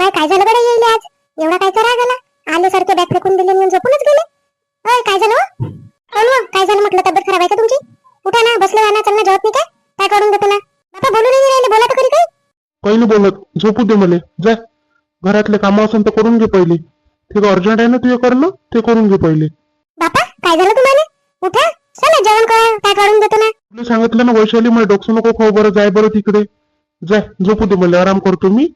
काय काय झालं बरं येईल आज? एवढा काय राग आला आले सारखे बॅग फेकून दिले आणि झोपूनच गेले. अय काय झालं हो? काय झालं म्हटलं तब्येत खराब आहे का तुमची? उठा ना बसले ना चल ना जेवत नाही काय काय काढून देतो ना? बाबा बोलू नाही राहिले बोला तर खरी काय नाही बोलत झोपू दे मले जाय घरातले कामं असेल तर करून घे पहिले. ते अर्जंट आहे ना तुझे करणं? ते करून घे पहिले. बापा काय झालं तुम्हाला? उठा चला जेवण करा काय काढून देतो ना? तुला सांगितलं ना वैशाली मला डोकसं नको खाऊ बरं जाय बरं तिकडे. जाय झोपू दे मला आराम करतो मी.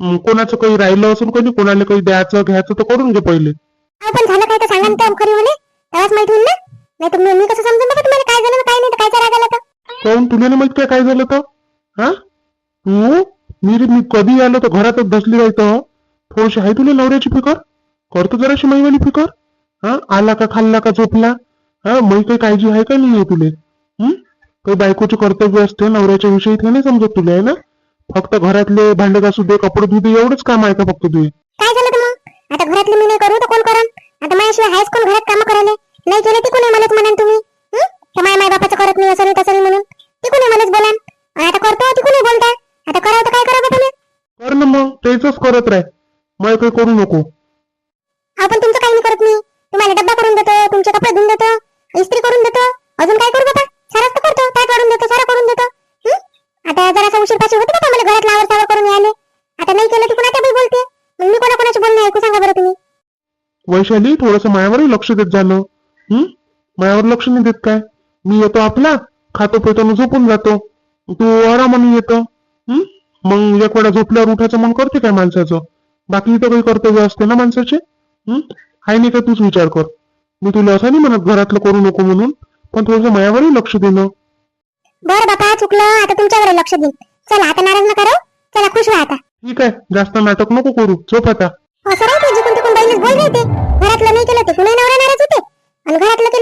कोणाचं काही राहिलं असेल काही कोणाला काही द्यायचं घ्यायचं तर करून घे पहिले. अहो पण झालं काय तर सांगा ना खरी म्हणे तेव्हाच माहिती होईल ना. नाही तुम्ही मी कसं समजून बघा तुम्हाला काय झालं काय नाही तर तर काहून? तुला नाही माहीत काय काय झालं तर? हा? तू मी रे- मी कधी आलो तर घरातच बसली राहतं थोडीशी आहे तुला नवऱ्याची फिकर? करतो जराशी मैवाली फिकर? हा? आला का खाल्ला का झोपला? हा? मै काही काळजी आहे का नाही आहे तुले? हं? काही बायकोचे कर्तव्य असते नवऱ्याच्या विषयी ते नाही समजत तुला आहे ना? फक्त घरातले भांडे घासू दे कपडे धुऊ दे एवढंच काम आहे का फक्त तुझे? काय झालं तर मग? आता घरातले मी नाही करू तर कोण करण आता माझ्याशिवाय आहेच कोण घरात काम करायला? नाही केलं ते कोणी मलाच म्हणान तुम्ही? हं? माय माय बापाचं करत नाही असं नाही तसं नाही म्हणून. ते कोणी मलाच बोलान? आणि आता करतो ते कोणी बोलता आता करावं तर काय करावं मी कर ना मग तेच करत राह. मग काही करू नको. आपण तुमचं काही नाही करत मी. तुम्हाला डब्बा करून देतो तुमचे कपडे धुवून देतो इस्त्री करून देतो. अजून काय करू बाबा? तर करतो काय करून देतो सारा करून देतो. हं? आता जरासा उशीर पाशी होते बाबा मला घरात लावर सावर करून यायले आता नाही केलं तर कुणाच्या बाई बोलते? मग मी कोणा कोणाची बोलणे ऐकू सांगा बरं तुम्ही. वैशाली थोडस मायावरही लक्ष देत जाणं हं? मायावर लक्ष नाही देत काय? मी येतो आपला खातो पितो झोपून जातो. तू आरामाने येतो. हं? मग एक वेळा झोपल्यावर उठायचं मग करते काय माणसाचं? बाकी इथं काही कर्तव्य असते ना माणसाचे? हं? हाय नाही काय तूच विचार कर. मी तुला असं नाही म्हणत घरातलं करू नको म्हणून पण थोडस मायावरही लक्ष देणं. बरं बापा चुकलं. आता तुमच्याकडे लक्ष देईन चला आता नाराज नका राहू. चला खुश व्हा आता. ठीक आहे जास्त नाटक नको करू. झोप आता. असं राहते जिकून तिकून बाईनेच बोल राहते घरातलं नाही केलं ते कुणी नवरा नाराज होते. आणि घरातलं केलं